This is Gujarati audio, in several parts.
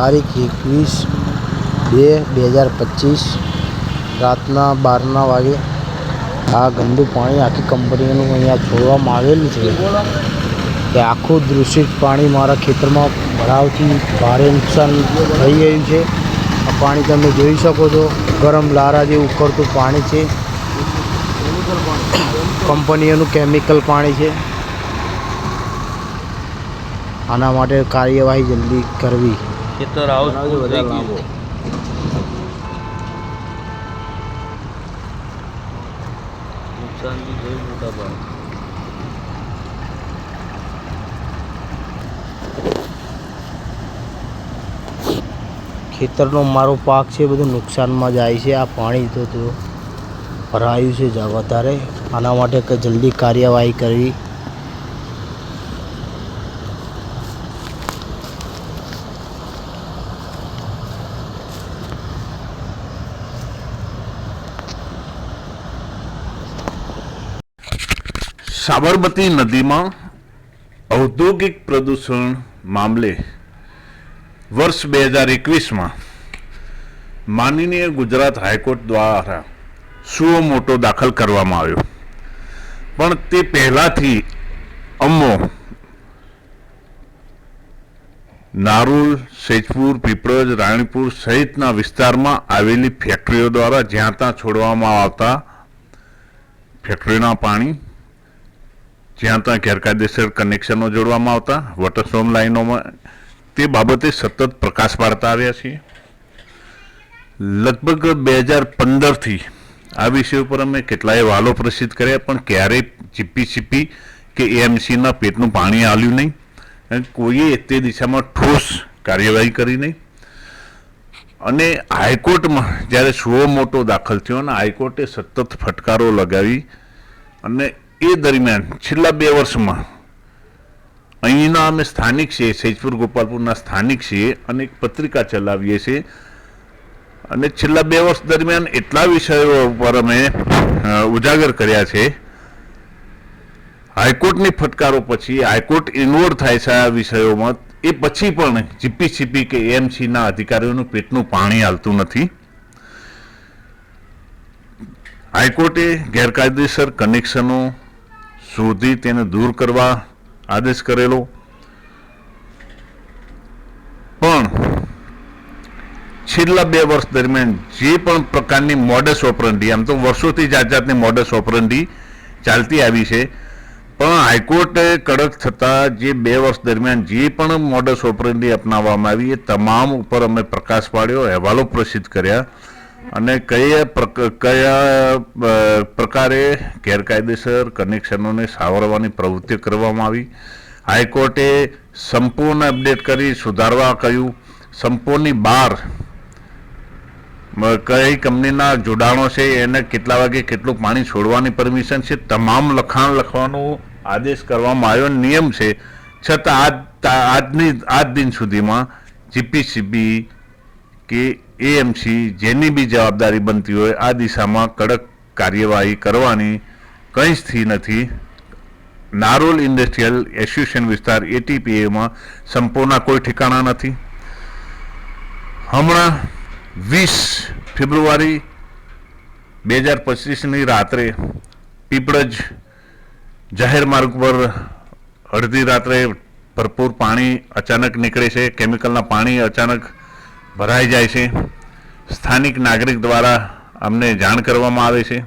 તારીખ એકવીસ બે બે હજાર પચીસ રાતના બારના વાગે આ ગંદુ પાણી આખી કંપનીનું અહીંયા છોડવામાં આવેલું છે કે આખું દૂષિત પાણી મારા ખેતરમાં ભરાવથી ભારે નુકસાન થઈ ગયું છે. આ પાણી તમે જોઈ શકો છો, ગરમ લારા જેવું ઉકળતું પાણી છે. કંપનીઓનું કેમિકલ પાણી છે. આના માટે કાર્યવાહી જલ્દી કરવી. ખેતર થઈ ગયું. નુકસાન બી જોયું મોટા ભાઈ ખેતરનો મારો પાક છે બધું નુકસાનમાં જાય છે. આ પાણી તો ભરાયું છે વધારે. આના માટે જલ્દી કાર્યવાહી કરવી. સાબરમતી નદીમાં ઔદ્યોગિક પ્રદૂષણ મામલે વર્ષ બે હજાર એકવીસમાં માનનીય ગુજરાત હાઈકોર્ટ દ્વારા સુઓ મોટો દાખલ કરવામાં આવ્યો. પણ તે પહેલાંથી અમો નારુલ, સેજપુર, પીપળજ, રાણીપુર સહિતના વિસ્તારમાં આવેલી ફેક્ટરીઓ દ્વારા જ્યાં ત્યાં છોડવામાં આવતા ફેક્ટરીના પાણી જ્યાં ત્યાં ગેરકાયદેસર કનેક્શનો જોડવામાં આવતા વોટરસ્ટોન લાઈનોમાં તે બાબતે સતત પ્રકાશ પાડતા આવ્યા છીએ. લગભગ બે હજાર પંદરથી આ વિષય ઉપર અમે કેટલાય વાલો પ્રસિદ્ધ કર્યા, પણ ક્યારેય જીપીસીપી કે એએમસીના પેટનું પાણી આવ્યું નહીં. કોઈએ તે દિશામાં ઠોસ કાર્યવાહી કરી નહીં. અને હાઈકોર્ટમાં જ્યારે સુઓ મોટો દાખલ થયો અને હાઈકોર્ટે સતત ફટકારો લગાવી અને એ દરમિયાન છેલ્લા બે વર્ષમાં અહીંના અમે સ્થાનિક છીએ, સૈજપુર ગોપાલપુરના સ્થાનિક છીએ અને એક પત્રિકા ચલાવીએ છીએ. અને છેલ્લા બે વર્ષ દરમિયાન એટલા વિષયો ઉપર અમે ઉજાગર કર્યા છે. હાઈકોર્ટની ફટકારો પછી, હાઈકોર્ટ ઇન્વોલ્વ થાય છે આ વિષયોમાં, એ પછી પણ જીપીસીપી કે એએમસીના અધિકારીઓનું પેટનું પાણી હાલતું નથી. હાઈકોર્ટે ગેરકાયદેસર કનેક્શનો શોધી તેને દૂર કરવા આદેશ કરેલો. પણ છેલ્લા બે વર્ષ દરમિયાન જે પણ પ્રકારની મોડસ ઓપરંડી આમ તો વર્ષોથી જાત જાતની મોડસ ઓપરંડી ચાલતી આવી છે. પણ હાઈકોર્ટે કડક થતાં જે બે વર્ષ દરમિયાન જે પણ મોડસ ઓપરંડી અપનાવવામાં આવી, એ તમામ ઉપર અમે પ્રકાશ પાડ્યો, અહેવાલો પ્રસિદ્ધ કર્યા. અને કયા કયા પ્રકારે ગેરકાયદેસર કનેક્શનોને સાવરવાની પ્રવૃત્તિ કરવામાં આવી? હાઈકોર્ટે સંપૂર્ણ અપડેટ કરી સુધારવા કહ્યું. સંપૂર્ણની બહાર કઈ કંપનીના જોડાણો છે, એને કેટલા વાગે કેટલું પાણી છોડવાની પરમિશન છે, તમામ લખાણ લખવાનો આદેશ કરવામાં આવ્યો, નિયમ છે. છતાં આજ આજની, આજ દિન સુધીમાં જીપીસીબી કે એએમસી જેની બી જવાબદારી બનતી હોય, આ દિશામાં કડક કાર્યવાહી કરવાની કંઈ જ થઈ નથી. નારોલ ઇન્ડસ્ટ્રીયલ એસોસિએશન વિસ્તાર, એટીપીએમાં સંપૂર્ણ કોઈ ઠેકાણા નથી. હમણાં વીસ ફેબ્રુઆરી બે હજાર પચીસની રાત્રે પીપળજ જાહેર માર્ગ પર અડધી રાત્રે ભરપૂર પાણી અચાનક નીકળે છે. કેમિકલના પાણી અચાનક ભરાઈ જાય છે. સ્થાનિક નાગરિક દ્વારા અમને જાણ કરવામાં આવે છે.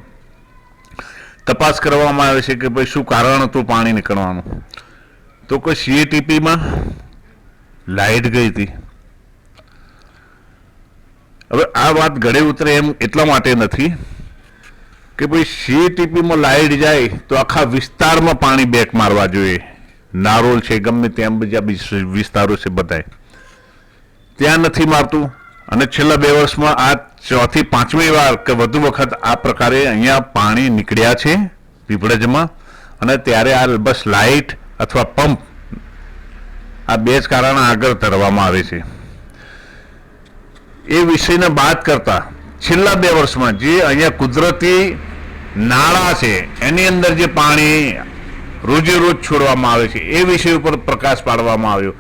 તપાસ કરવામાં આવે છે કે ભાઈ શું કારણ હતું પાણી નીકળવાનું. તો કોઈ સીએટીપીમાં લાઇટ ગઈ હતી. હવે આ વાત ગળે ઉતરે એમ એટલા માટે નથી કે ભાઈ સીએટીપીમાં લાઇટ જાય તો આખા વિસ્તારમાં પાણી બેક મારવા જોઈએ. નારોલ છે, ગમે ત્યાં બીજા વિસ્તારો છે બધાય. ત્યાં નથી મારતું. અને છેલ્લા બે વર્ષમાં આ ચોથી પાંચમી વાર કે વધુ વખત આ પ્રકારે અહીંયા પાણી નીકળ્યા છે પીપળજમાં. અને ત્યારે આ બસ લાઇટ અથવા પંપ આ બે જ કારણ આગળ ધરવામાં આવે છે. એ વિષયને બાદ કરતા છેલ્લા બે વર્ષમાં જે અહીંયા કુદરતી નાળા છે, એની અંદર જે પાણી રોજે રોજ છોડવામાં આવે છે, એ વિષય ઉપર પ્રકાશ પાડવામાં આવ્યો.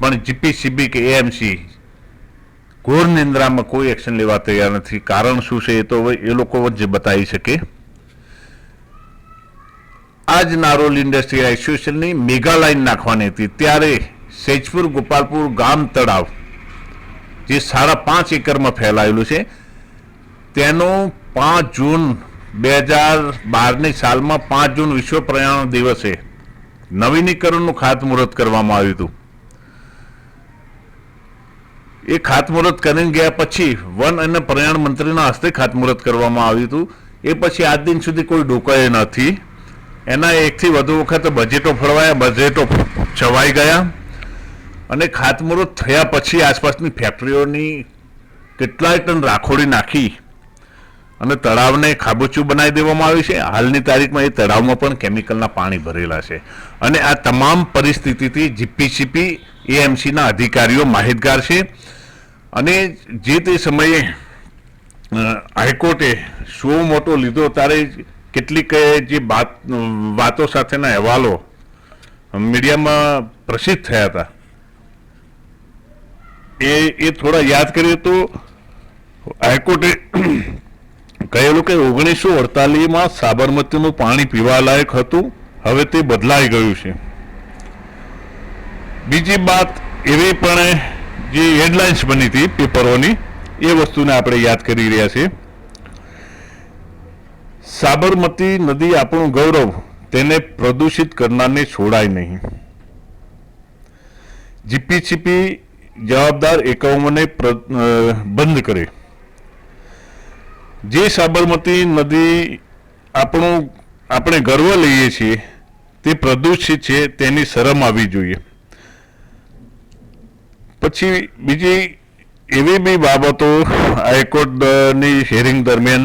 પણ જીપીસીબી કે એએમસી ઘોર નિંદ્રામાં કોઈ એક્શન લેવા તૈયાર નથી. કારણ શું છે એ તો એ લોકો જ બતાવી શકે. આજ નારોલ ઇન્ડસ્ટ્રીયલ એસોસિએશનની મેગા લાઇન નાખવાની હતી. ત્યારે સેજપુર ગોપાલપુર ગામ તળાવ, જે સાડા પાંચ એકરમાં ફેલાયેલું છે, તેનું પાંચ જૂન બે હજાર બારની સાલમાં પાંચ જૂન વિશ્વ પર્યાવરણ દિવસે નવીનીકરણનું ખાતમુહૂર્ત કરવામાં આવ્યું હતું. એ ખાતમુહૂર્ત કરીને ગયા પછી વન અને પર્યાવરણ મંત્રીના હસ્તે ખાતમુહૂર્ત કરવામાં આવ્યું હતું. એ પછી આજ દિન સુધી કોઈ ડોકાય નથી. એના એકથી વધુ વખત બજેટો ફળવાયા બજેટો છવાઈ ગયા અને ખાતમુહૂર્ત થયા પછી આસપાસની ફેક્ટરીઓની કેટલાય ટન રાખોડી નાખી અને તળાવને ખાબોચું બનાવી દેવામાં આવ્યું છે. હાલની તારીખમાં એ તળાવમાં પણ કેમિકલના પાણી ભરેલા છે. અને આ તમામ પરિસ્થિતિથી જીપીસીપી, એએમસીના અધિકારીઓ માહિતગાર છે. અને જે તે સમયે હાઈકોર્ટે શો મોટો લીધો, ત્યારે કેટલીક જે વાતો સાથેના અહેવાલો મીડિયામાં પ્રસિદ્ધ થયા હતા. એ એ થોડા યાદ કરીએ તો હાઈકોર્ટે કહેલું કે ઓગણીસો અડતાલીસમાં સાબરમતીનું પાણી પીવા લાયક હતું, હવે તે બદલાઈ ગયું છે. બીજી વાત એવી પણ જે હેડલાઇન્સ બની હતી પેપરોની, એ વસ્તુને આપણે યાદ કરી રહ્યા છીએ. સાબરમતી નદી આપણું ગૌરવ, તેને પ્રદૂષિત કરનારને છોડાય નહીં. જીપીસીપી જવાબદાર એકમોને બંધ કરે. જે સાબરમતી નદી આપણું, આપણે ગર્વ લઈએ છીએ, તે પ્રદૂષિત છે, તેની શરમ આવવી જોઈએ. પછી બીજી એવી બી બાબતો હાઈકોર્ટની હિયરિંગ દરમિયાન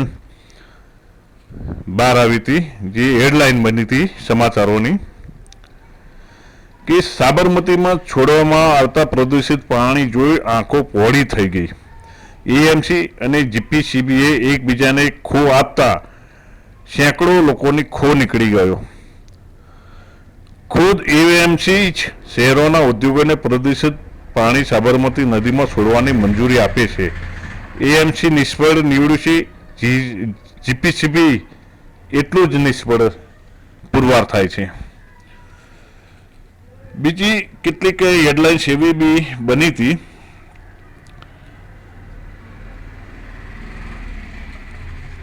બહાર આવી હતી, જે હેડલાઇન બની હતી સમાચારોની, કે સાબરમતીમાં છોડવામાં આવતા પ્રદૂષિત પાણી જોઈ આંખો પહોળી થઈ ગઈ. એએમસી અને જીપીસીબીએ એકબીજાને ખો આપતા સેંકડો લોકોની ખો નીકળી ગયો. ખુદ એએમસી જ શહેરોના ઉદ્યોગોને પ્રદૂષિત પાણી સાબરમતી નદીમાં છોડવાની મંજૂરી આપે છે. એએમસી નિષ્ફળ નીવડ્યું છે જીપીસીબી એટલું જ નિષ્ફળ પુરવાર થાય છે. બીજી કેટલીક હેડલાઇન્સ એવી બી બની હતી.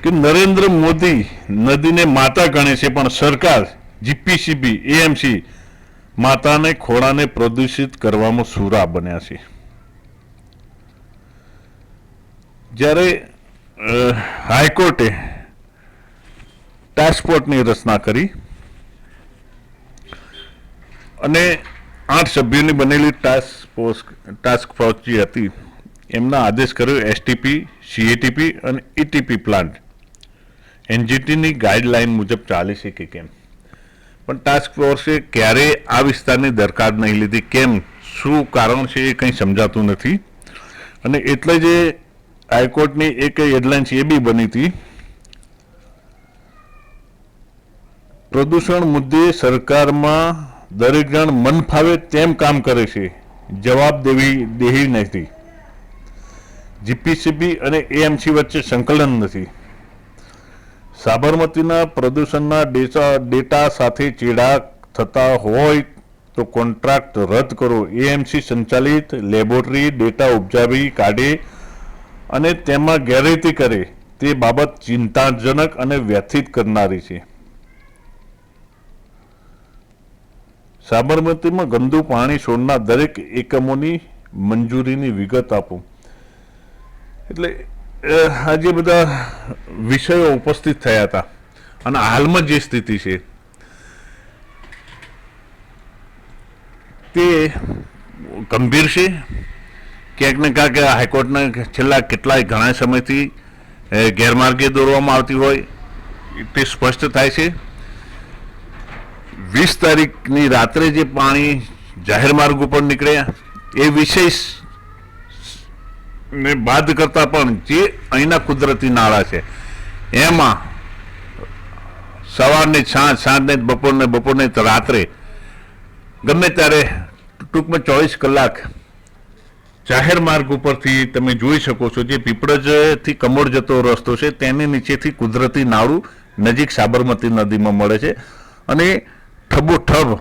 કે નરેન્દ્ર મોદી નદીને માતા ગણે છે, પણ સરકાર, જીપીસીબી એએમસી માતાને ખોળાને પ્રદૂષિત કરવામાં સુરા બન્યા છે. જ્યારે હાઈકોર્ટે ટાસ્કફોર્સની રચના કરી અને આઠ સભ્યોની બનેલી ટાસ્ક ફોર્સ જે હતી, એમના આદેશ કર્યો એસટીપી સીએટીપી અને ઇટીપી પ્લાન્ટ એનજીટીની ગાઈડલાઈન મુજબ ચાલે છે કે કેમ? પણ ટાસ્ક ફોર્સે ક્યારે આ વિસ્તારની દરકાર નહીં લીધી. કેમ? શું કારણ છે એ કંઈ સમજાતું નથી. અને એટલે જે હાઈકોર્ટની એક હેડલાઇન્સ એ બી બની હતી. પ્રદૂષણ મુદ્દે સરકારમાં દરેક જણ મન ફાવે તેમ કામ કરે છે. જવાબ દેવી દેહી નથી. જીપીસીબી અને એએમસી વચ્ચે સંકલન નથી. સાબરમતીના પ્રદૂષણના ડેટા ડેટા સાથે ચેડા થતા હોય તો કોન્ટ્રાક્ટ રદ કરો. એએમસી સંચાલિત લેબોરેટરી ડેટા ઉપજાવી કાઢે અને તેમાં ગેરરીતિ કરે. તે બાબત ચિંતાજનક અને વ્યથિત કરનારી છે. સાબરમતીમાં ગંદુ પાણી છોડના દરેક એકમોની મંજૂરીની વિગત આપો. એટલે આ જે બધા વિષયો ઉપસ્થિત થયા હતા. અને હાલમાં જે સ્થિતિ છે, તે ગંભીર છે. ક્યાંક ને ક્યાંક હાઈકોર્ટના છેલ્લા કેટલાય ઘણા સમયથી ગેરમાર્ગે દોરવામાં આવતી હોય, તે સ્પષ્ટ થાય છે. વીસ તારીખની રાત્રે જે પાણી જાહેર માર્ગ ઉપર નીકળ્યા, એ વિષય ને બાદ કરતા પણ જે અહીંના કુદરતી નાળા છે, એમાં સવારને સાંજ સાંજને બપોરને બપોરને રાત્રે, ગમે ત્યારે ટૂંકમાં ચોવીસ કલાક જાહેર માર્ગ ઉપરથી તમે જોઈ શકો છો જે પીપળજથી કમોડ જતો રસ્તો છે, તેની નીચેથી કુદરતી નાળું નજીક સાબરમતી નદીમાં મળે છે અને ઠબોઠબ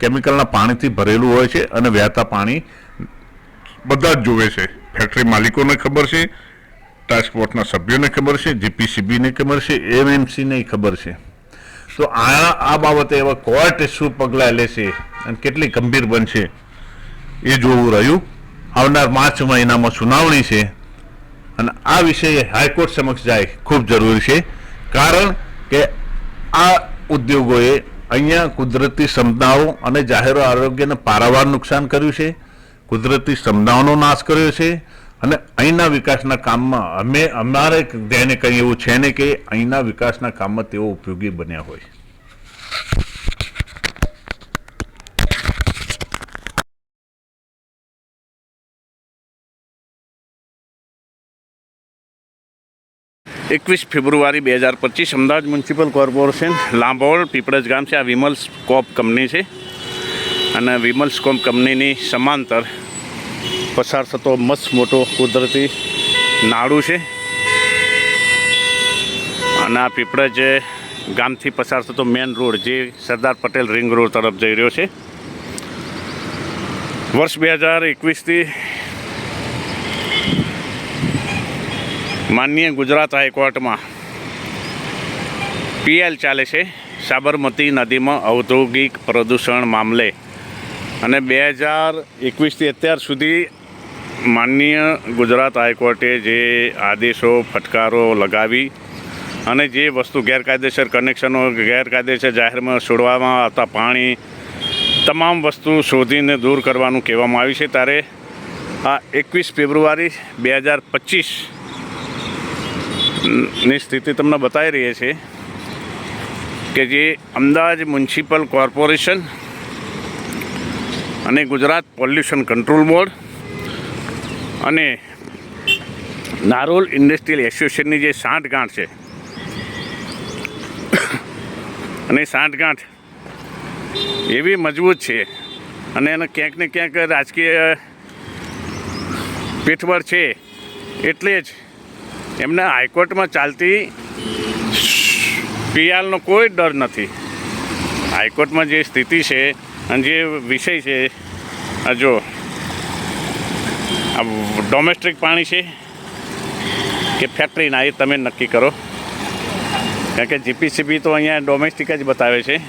કેમિકલના પાણીથી ભરેલું હોય છે અને વહેતા પાણી બધા જ જોવે છે. ફેક્ટરી માલિકોને ખબર છે ટ્રાન્સપોર્ટના સભ્યોને ખબર છે જીપીસીબીને ખબર છે એમએમસીને ખબર છે. તો આ આ બાબતે એવા કોર્ટ શું પગલાં લેશે અને કેટલી ગંભીર બનશે એ જોવું રહ્યું. આવનાર માર્ચ મહિનામાં સુનાવણી છે અને આ વિષય હાઈકોર્ટ સમક્ષ જાય ખૂબ જરૂરી છે. કારણ કે આ ઉદ્યોગોએ અહીંયા કુદરતી ક્ષમતાઓ અને જાહેર આરોગ્યને પારાવાર નુકસાન કર્યું છે. કુદરતી સંપદાઓનો નાશ કર્યો છે અને અહીંના વિકાસના કામમાં અમે, અમારે ધ્યાને કંઈ એવું છે ને કે અહીંના વિકાસના કામમાં તેઓ ઉપયોગી બન્યા હોય. એકવીસ ફેબ્રુઆરી બે હજાર પચીસ અમદાવાદ મ્યુનિસિપલ કોર્પોરેશન લાંબોળ પીપળજ ગામ છે. આ વિમલ્સ કોપ કંપની છે. અને વિમલ સ્કોમ કંપનીની સમાંતર પસાર થતો મસ્ત મોટો કુદરતી નાળું છે. અને આ પીપળજ ગામથી પસાર થતો મેન રોડ જે સરદાર પટેલ રિંગ રોડ તરફ જઈ રહ્યો છે. વર્ષ બે હજાર એકવીસથી માનનીય ગુજરાત હાઈકોર્ટમાં પીએલ ચાલે છે. સાબરમતી નદીમાં ઔદ્યોગિક પ્રદૂષણ મામલે અને બે હજાર એકવીસથી અત્યાર સુધી માનનીય ગુજરાત હાઈકોર્ટે જે આદેશો, ફટકારો લગાવી અને જે વસ્તુ ગેરકાયદેસર કનેક્શનો ગેરકાયદેસર જાહેરમાં છોડવામાં આવતા પાણી, તમામ વસ્તુ શોધીને દૂર કરવાનું કહેવામાં આવ્યું છે. ત્યારે આ એકવીસ ફેબ્રુઆરી બે હજાર પચીસની સ્થિતિ તમને બતાવી રહી છે કે જે અમદાવાદ મ્યુનિસિપલ કોર્પોરેશન અને ગુજરાત પોલ્યુશન કંટ્રોલ બોર્ડ અને નારોલ ઇન્ડસ્ટ્રીયલ એસોસિએશનની જે સાંઠગાંઠ છે. અને સાંઠગાંઠ એવી મજબૂત છે અને એને ક્યાંક ને ક્યાંક રાજકીય પીઠબળ છે એટલે જ એમને હાઈકોર્ટમાં ચાલતી પીઆલનો કોઈ ડર નથી. હાઈકોર્ટમાં જે સ્થિતિ છે અને જે વિષય છે, આ જો, આ ડોમેસ્ટિક પાણી છે કે ફેક્ટરીના એ તમે નક્કી કરો. કારણ કે જીપીસીબી તો અહીંયા ડોમેસ્ટિક જ બતાવે છે.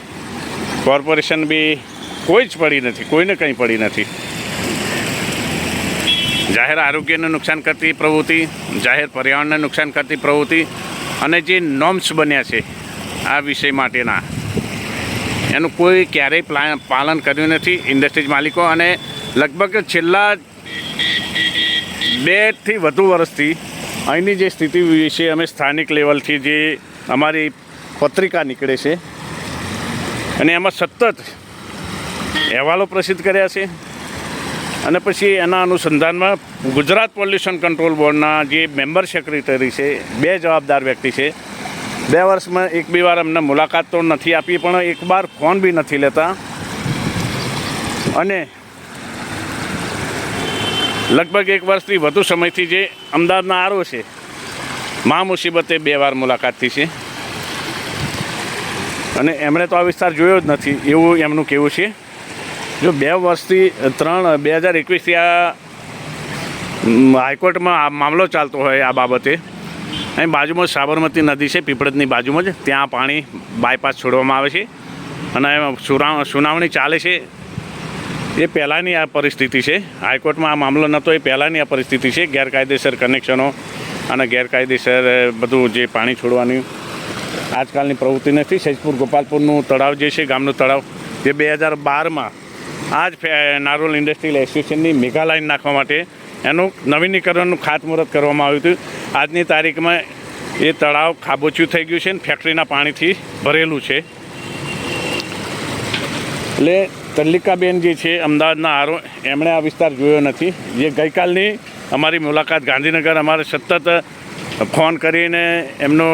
કોર્પોરેશન બી કોઈ જ પડી નથી, કોઈને કંઈ પડી નથી. જાહેર આરોગ્યને નુકસાન કરતી પ્રવૃત્તિ, જાહેર પર્યાવરણને નુકસાન કરતી પ્રવૃત્તિ અને જે નોર્મ્સ બન્યા છે આ વિષય માટેના. એનું કોઈ ક્યારેય પ્લા- પાલન કર્યું નથી ઇન્ડસ્ટ્રીઝ માલિકો અને લગભગ છેલ્લા બેથી વધુ વર્ષથી અહીંની જે સ્થિતિ વિશે અમે સ્થાનિક લેવલથી જે અમારી પત્રિકા નીકળે છે અને એમાં સતત અહેવાલો પ્રસિદ્ધ કર્યા છે અને પછી એના અનુસંધાનમાં ગુજરાત પોલ્યુશન કંટ્રોલ બોર્ડના જે મેમ્બર સેક્રેટરી છે, બે જવાબદાર વ્યક્તિ છે બે વર્ષમાં એક બે વાર અમને મુલાકાત તો નથી આપી, પણ એક વાર ફોન બી નથી લેતા. અને લગભગ એક વર્ષથી વધુ સમયથી જે અમદાવાદના આરો છે મા મુસીબતે બે વાર મુલાકાતથી છે. અને એમણે તો આ વિસ્તાર જોયો જ નથી, એવું એમનું કહેવું છે. જો બે વર્ષથી, ત્રણ, બે હજાર એકવીસથી આ હાઈકોર્ટમાં આ મામલો ચાલતો હોય આ બાબતે અહીં બાજુમાં સાબરમતી નદી છે, પીપળદની બાજુમાં જ. ત્યાં પાણી બાયપાસ છોડવામાં આવે છે. અને સુનાવણી ચાલે છે. એ પહેલાંની આ પરિસ્થિતિ છે. હાઈકોર્ટમાં આ મામલો નહોતો એ પહેલાંની આ પરિસ્થિતિ છે. ગેરકાયદેસર કનેક્શનો અને ગેરકાયદેસર બધું જે પાણી છોડવાની આજકાલની પ્રવૃત્તિ નથી. સૈજપુર ગોપાલપુરનું તળાવ જે છે, ગામનું તળાવ, જે બે હજાર બારમાં આ જ નારોલ ઇન્ડસ્ટ્રીયલ એસોસિએશનની મેઘાલાઇન નાખવા માટે એનું નવીનીકરણનું ખાતમુહૂર્ત કરવામાં આવ્યું હતું. આજની તારીખમાં એ તળાવ ખાબોચિયું થઈ ગયું છે ને ફેક્ટરીના પાણીથી ભરેલું છે. એટલે તલ્લિકાબેન જે છે અમદાવાદના આરો, એમણે આ વિસ્તાર જોયો નથી. જે ગઈકાલની અમારી મુલાકાત ગાંધીનગર અમારે સતત ફોન કરીને એમનો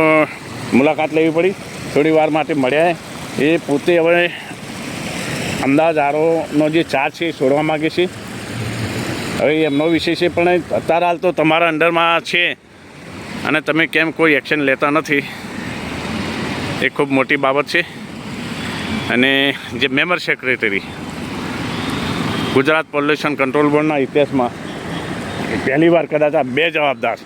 મુલાકાત લેવી પડી. થોડી વાર માટે મળ્યા. એ પોતે હવે અમદાવાદ આરોનો જે ચાર્જ છે એ છોડવા માગે છે. હવે એમનો વિષય છે, પણ અત્યારે હાલ તો તમારા અંડરમાં છે. અને તમે કેમ કોઈ એક્શન લેતા નથી? એ ખૂબ મોટી બાબત છે. અને જે member secretary Gujarat pollution control બોર્ડના ઇતિહાસમાં પહેલી વાર કદાચ આ બે જવાબદાર.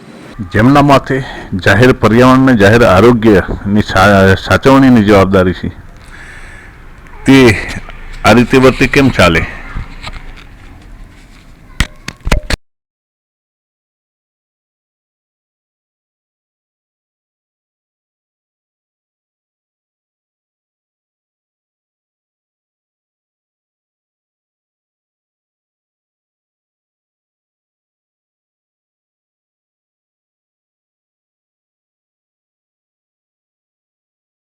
જેમના માથે જાહેર પર્યાવરણ અને જાહેર આરોગ્યની સાચવણીની જવાબદારી છે, તે આ રીતે વર્તે કેમ ચાલે?